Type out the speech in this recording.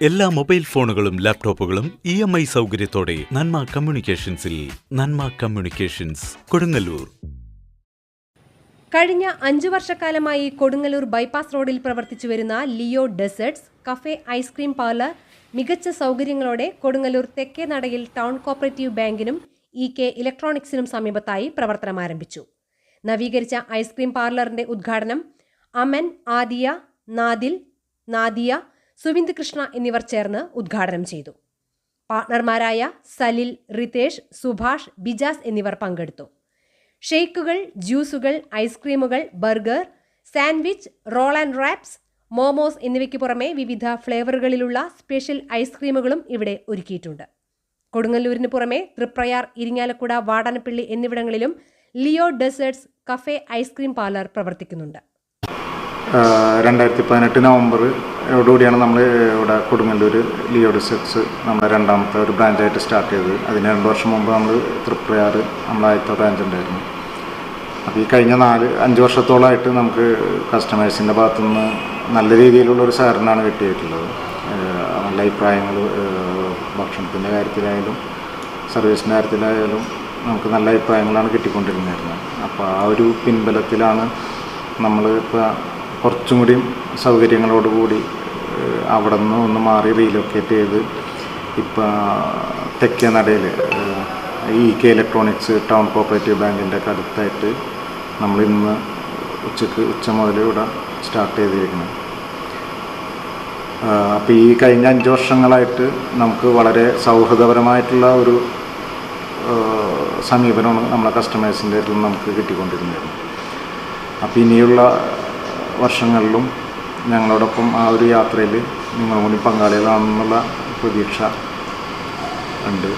എല്ലാ മൊബൈൽ ഫോണുകളും ലാപ്ടോപ്പുകളും ഇ എം ഐ സൗകര്യത്തോടെ നന്മ കമ്മ്യൂണിക്കേഷൻസിൽ നന്മ കമ്മ്യൂണിക്കേഷൻസ് കൊടുങ്ങല്ലൂർ. കഴിഞ്ഞ അഞ്ചു വർഷക്കാലമായി കൊടുങ്ങല്ലൂർ ബൈപ്പാസ് റോഡിൽ പ്രവർത്തിച്ചു വരുന്ന Leo desserts cafe ice cream parlour മികച്ച സൗകര്യങ്ങളോടെ കൊടുങ്ങല്ലൂർ തെക്കേ നടയിൽ ടൗൺ കോപ്പറേറ്റീവ് ബാങ്കിനും ഇ കെ ഇലക്ട്രോണിക്സിനും സമീപത്തായി പ്രവർത്തനം ആരംഭിച്ചു. നവീകരിച്ച ഐസ്ക്രീം പാർലറിന്റെ ഉദ്ഘാടനം അമൻ ആദിയ നാദിൽ നാദിയ സുവിന്ദ് കൃഷ്ണ എന്നിവർ ചേർന്ന് ഉദ്ഘാടനം ചെയ്തു. പാർട്ണർമാരായ സലിൽ റിതേഷ് സുഭാഷ് ബിജാസ് എന്നിവർ പങ്കെടുത്തു. ഷെയ്ക്കുകൾ ജ്യൂസുകൾ ഐസ്ക്രീമുകൾ burger sandwich roll and wraps momos എന്നിവയ്ക്ക് പുറമെ വിവിധ ഫ്ലേവറുകളിലുള്ള സ്പെഷ്യൽ ഐസ്ക്രീമുകളും ഇവിടെ ഒരുക്കിയിട്ടുണ്ട്. കൊടുങ്ങല്ലൂരിന് പുറമെ തൃപ്രയാർ ഇരിങ്ങാലക്കുട വാടാനപ്പള്ളി എന്നിവിടങ്ങളിലും Leo desserts cafe ice cream parlour പ്രവർത്തിക്കുന്നുണ്ട്. രണ്ടായിരത്തി പതിനെട്ട് നവംബറോടുകൂടിയാണ് നമ്മൾ ഇവിടെ കൊടുങ്ങല്ലൂർ ലിയോ ഡിസെറ്റ്സ് നമ്മുടെ രണ്ടാമത്തെ ഒരു ബ്രാഞ്ചായിട്ട് സ്റ്റാർട്ട് ചെയ്തത്. അതിന് രണ്ട് വർഷം മുമ്പ് നമ്മൾ തൃപ്രയാർ നമ്മുടെ ആദ്യത്തെ ബ്രാഞ്ച് ഉണ്ടായിരുന്നു. അപ്പോൾ ഈ കഴിഞ്ഞ നാല് അഞ്ച് വർഷത്തോളമായിട്ട് നമുക്ക് കസ്റ്റമേഴ്സിന്റെ ഭാഗത്തു നിന്ന് നല്ല രീതിയിലുള്ള ഒരു സഹകരണമാണ് കിട്ടിയിട്ടുള്ളത്. നല്ല അഭിപ്രായങ്ങൾ ഭക്ഷണത്തിന്റെ കാര്യത്തിലായാലും സർവീസിന്റെ കാര്യത്തിലായാലും നമുക്ക് നല്ല അഭിപ്രായങ്ങളാണ് കിട്ടിക്കൊണ്ടിരുന്നത്. അപ്പോൾ ആ ഒരു പിൻബലത്തിലാണ് നമ്മൾ ഇപ്പോൾ കുറച്ചും കൂടിയും സൗകര്യങ്ങളോടുകൂടി അവിടെ നിന്ന് ഒന്ന് മാറി റീലൊക്കേറ്റ് ചെയ്ത് ഇപ്പോൾ തെക്കേ നടയിൽ E K electronics town cooperative ബാങ്കിന്റെ ഒക്കെ അടുത്തായിട്ട് നമ്മൾ ഇന്ന് ഉച്ചയ്ക്ക് ഉച്ച മുതൽ ഇവിടെ സ്റ്റാർട്ട് ചെയ്തിരിക്കുന്നത് അപ്പോൾ ഈ കഴിഞ്ഞ അഞ്ച് വർഷങ്ങളായിട്ട് നമുക്ക് വളരെ സൗഹൃദപരമായിട്ടുള്ള ഒരു സമീപനമാണ് നമ്മളെ കസ്റ്റമേഴ്സിന്റെ നമുക്ക് കിട്ടിക്കൊണ്ടിരുന്നത്. അപ്പോൾ ഇനിയുള്ള വർഷങ്ങളിലും ഞങ്ങളോടൊപ്പം ആ ഒരു യാത്രയിൽ നിങ്ങൾ കൂടി പങ്കാളികളാണെന്നുള്ള പ്രതീക്ഷ ഉണ്ട്.